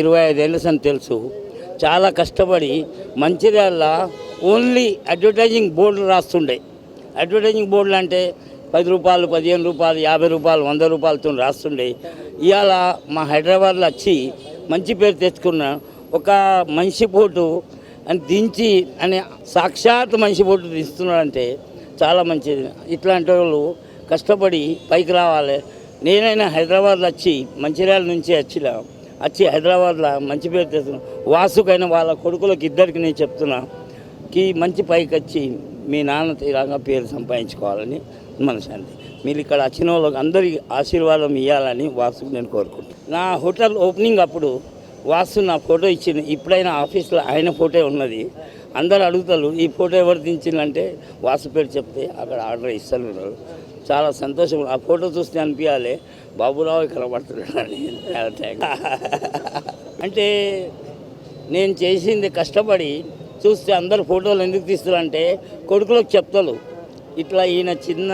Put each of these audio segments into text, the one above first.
ఇరవై ఐదేళ్ళు అని తెలుసు. చాలా కష్టపడి మంచిర్యాల ఓన్లీ అడ్వర్టైజింగ్ బోర్డులు రాస్తుండే. అడ్వర్టైజింగ్ బోర్డులు అంటే పది రూపాయలు పదిహేను రూపాయలు యాభై రూపాయలు వంద రూపాయలతో రాస్తుండే. ఇవాళ మా హైదరాబాద్లో వచ్చి మంచి పేరు తెచ్చుకున్న ఒక మనిషి పోటు అని దించి అని సాక్షాత్ మనిషి పోటు దిస్తున్నాడంటే చాలా మంచిది. ఇట్లాంటి వాళ్ళు కష్టపడి పైకి రావాలి. నేనైనా హైదరాబాద్లో వచ్చి మంచిర్యాల నుంచి వచ్చినా వచ్చి హైదరాబాద్లో మంచి పేరు తెస్తున్నా వాసుకైన వాళ్ళ కొడుకులకు ఇద్దరికి నేను చెప్తున్నా కి మంచి పైకి వచ్చి మీ నాన్న తీరాగా పేరు సంపాదించుకోవాలని మనశాంతి. మీరు ఇక్కడ వచ్చిన వాళ్ళకి అందరికి ఆశీర్వాదం ఇవ్వాలని వాసుకు నేను కోరుకుంటున్నాను నా హోటల్ ఓపెనింగ్ అప్పుడు వాసు నా ఫోటో ఇచ్చింది ఇప్పుడైనా ఆఫీస్లో ఆయన ఫోటో ఉన్నది. అందరు అడుగుతారు ఈ ఫోటో ఎవరు దించిందంటే వాసు పేరు చెప్తే అక్కడ ఆర్డర్ ఇస్తారు చాలా సంతోషం. ఆ ఫోటో చూస్తే అనిపించాలి బాబురావు ఇక్కడ పడుతున్నాడు అని. అంటే నేను చేసింది కష్టపడి చూస్తే అందరు ఫోటోలు ఎందుకు తీస్తారంటే కొడుకులకు చెప్తారు ఇట్లా ఈయన చిన్న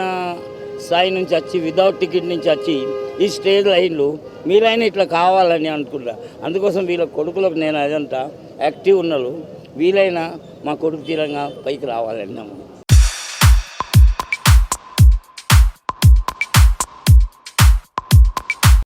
స్థాయి నుంచి వచ్చి వితౌట్ టికెట్ నుంచి వచ్చి ఈ స్టేజ్ లైన్లు మీరైనా ఇట్లా కావాలని అనుకుంటా. అందుకోసం వీళ్ళ కొడుకులకు నేను అదంతా యాక్టివ్ ఉన్నారు వీలైనా మా కొడుకు తీరంగా పైకి రావాలని నమ్ము